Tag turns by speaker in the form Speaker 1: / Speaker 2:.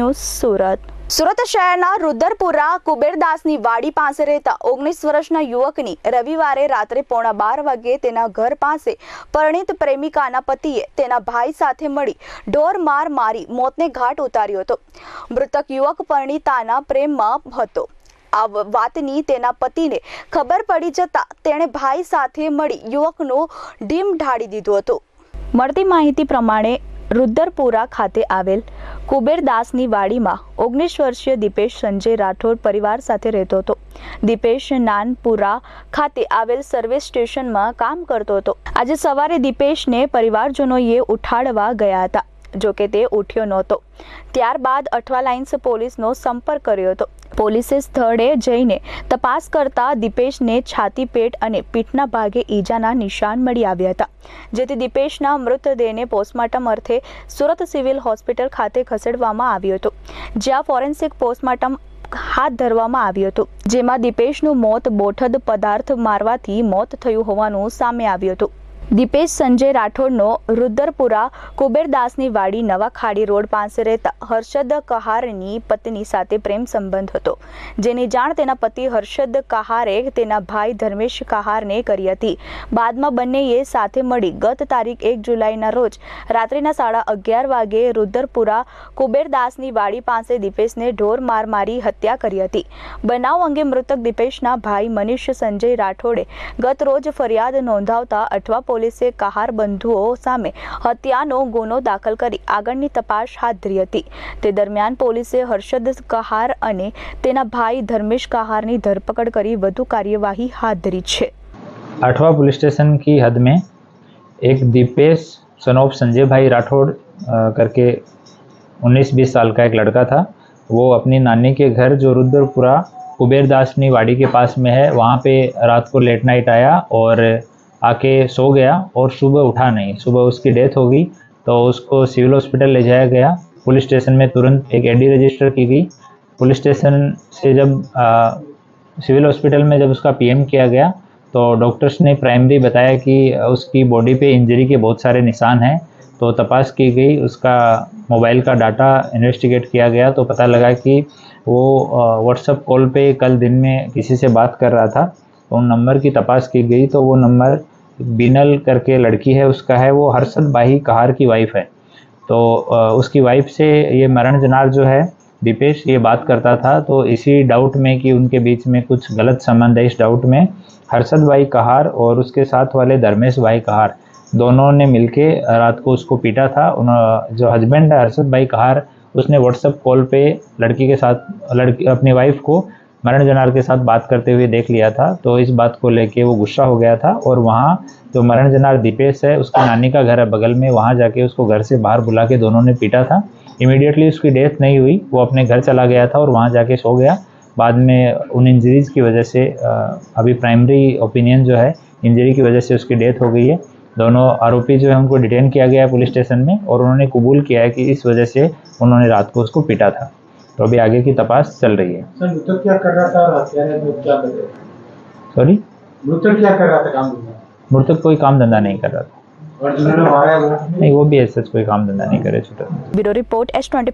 Speaker 1: News Surat. Surat શહેરના રુદ્રપુરા કુબેરદાસની વાડી પાસે રહેતા ઓગણીસ વર્ષના યુવકની રવિવારે રાત્રે પોણા બાર વાગ્યે તેના ઘર પાસે પરિણીત પ્રેમિકાના પતિએ તેના ભાઈ સાથે મળી ઢોર માર મારી મોતને ઘાટ ઉતાર્યો હતો. મૃતક યુવક પરિણીતાના પ્રેમમાં હતો. આ વાતની તેના પતિને ખબર પડી જતા તેણે ભાઈ સાથે મળી યુવકનો ડીમ ઢાળી દીધો હતો. મળતી માહિતી પ્રમાણે રુદ્રપુરા ખાતે આવેલ કુબેરદાસની વાડીમાં ઓગણીસ વર્ષીય દીપેશ સંજય રાઠોડ પરિવાર સાથે રહેતો હતો. દીપેશ નાનપુરા ખાતે આવેલ સર્વિસ સ્ટેશનમાં કામ કરતો હતો. આજે સવારે દીપેશને પરિવારજનોએ ઉઠાડવા ગયા હતા. જોકે તે ઉઠ્યો નહોતો. ત્યારબાદ અઠવા લાઇન્સ પોલીસનો સંપર્ક કર્યો હતો. પોલીસે સ્થળે જઈને તપાસ કરતા દીપેશને છાતી પેટ અને પીઠના ભાગે ઈજાના નિશાન મળી આવ્યા હતા. જેથી દીપેશના મૃતદેહને પોસ્ટમોર્ટમ અર્થે સુરત સિવિલ હોસ્પિટલ ખાતે ખસેડવામાં આવ્યો હતો. જ્યાં ફોરેન્સિક પોસ્ટમોર્ટમ હાથ ધરવામાં આવ્યું હતું, જેમાં દીપેશનું મોત બોઠદ પદાર્થ મારવાથી મોત થયું હોવાનું સામે આવ્યું હતું. દીપેશ સંજય રાઠોડનો રુદ્રપુરા કુબેરદાસની વાડી નવા ખાડી રોડ પાસે રહેતા હર્ષદ કહારની પત્ની સાથે પ્રેમ સંબંધ હતો. જેની જાણ તેના પતિ હર્ષદ કહારે તેના ભાઈ ધર્મેશ કહારને કરી હતી. બાદમાં બંનેએ સાથે મળી ગત તારીખ એક જુલાઈના રોજ રાત્રિના સાડા અગિયાર વાગે રુદ્રપુરા કુબેરદાસની વાડી પાસે દીપેશને ઢોર માર મારી હત્યા કરી હતી. બનાવ અંગે મૃતક દીપેશના ભાઈ મનીષ સંજય રાઠોડે ગત રોજ ફરિયાદ નોંધાવતા અઠવા પોલીસે કહાર બંધુઓ સામે હત્યાનો ગુનો દાખલ કરી આગળની તપાસ હાથ ધરી હતી તે દરમિયાન પોલીસે હર્ષદ કહાર અને તેના ભાઈ ધર્મેશ કહારની ધરપકડ કરી વધુ કાર્યવાહી હાથ ધરી છે
Speaker 2: आठवा पुलिस स्टेशन की हद में एक दीपेश सन ऑफ संजय भाई राठौड़ अ, करके 19-20 साल का एक लड़का था वो अपनी नानी के घर जो रुद्रपुरा कुबेरदासनी वाड़ी के पास में है वहाँ पे रात को लेट नाइट आया और आके सो गया और सुबह उठा नहीं। सुबह उसकी डेथ हो गई तो उसको सिविल हॉस्पिटल ले जाया गया। पुलिस स्टेशन में तुरंत एक एडी रजिस्टर की गई। पुलिस स्टेशन से जब सिविल हॉस्पिटल में जब उसका पीएम किया गया तो डॉक्टर्स ने प्राइमरी बताया कि उसकी बॉडी पे इंजरी के बहुत सारे निशान हैं। तो तपास की गई, उसका मोबाइल का डाटा इन्वेस्टिगेट किया गया तो पता लगा कि वो व्हाट्सएप कॉल पे कल दिन में किसी से बात कर रहा था। उन नंबर की तपास की गई तो वो नंबर बिनल करके लड़की है, उसका है, वो हर्षद बाही कहार की वाइफ है। तो उसकी वाइफ से ये मरण जनार जो है, दीपेश, ये बात करता था तो इसी डाउट में कि उनके बीच में कुछ गलत संबंध है, इस डाउट में हर्षद भाई कहार और उसके साथ वाले धर्मेश भाई कहार दोनों ने मिलके रात को उसको पीटा था। उन जो हस्बैंड है, हर्षद भाई कहार, उसने व्हाट्सएप कॉल पे लड़की के साथ, लड़की, अपनी वाइफ को मरण जनार के साथ बात करते हुए देख लिया था तो इस बात को लेके वो गुस्सा हो गया था और वहाँ जो मरण जनार दीपेश है, उसकी नानी का घर है बगल में, वहाँ जाके उसको घर से बाहर बुला के दोनों ने पीटा था। इमीडिएटली उसकी डेथ नहीं हुई, वो अपने घर चला गया था और वहाँ जाके सो गया। बाद में उन इंजरीज की वजह से अभी प्राइमरी ओपिनियन जो है इंजरी की वजह से उसकी डेथ हो गई है। दोनों आरोपी जो है, उनको डिटेन किया गया है पुलिस स्टेशन में और उन्होंने कबूल किया है कि इस वजह से उन्होंने रात को उसको पीटा था। तो अभी आगे की तपास चल रही है।
Speaker 3: मृतक क्या कर रहा था?
Speaker 2: सॉरी
Speaker 3: मृतक क्या कर रहा था? काम?
Speaker 2: मृतक कोई काम धंधा नहीं कर रहा था।
Speaker 3: और जिन्होंने मारा है वो?
Speaker 2: नहीं वो भी ऐसा कोई काम धंधा नहीं करे छोटा।
Speaker 1: Bureau report S twenty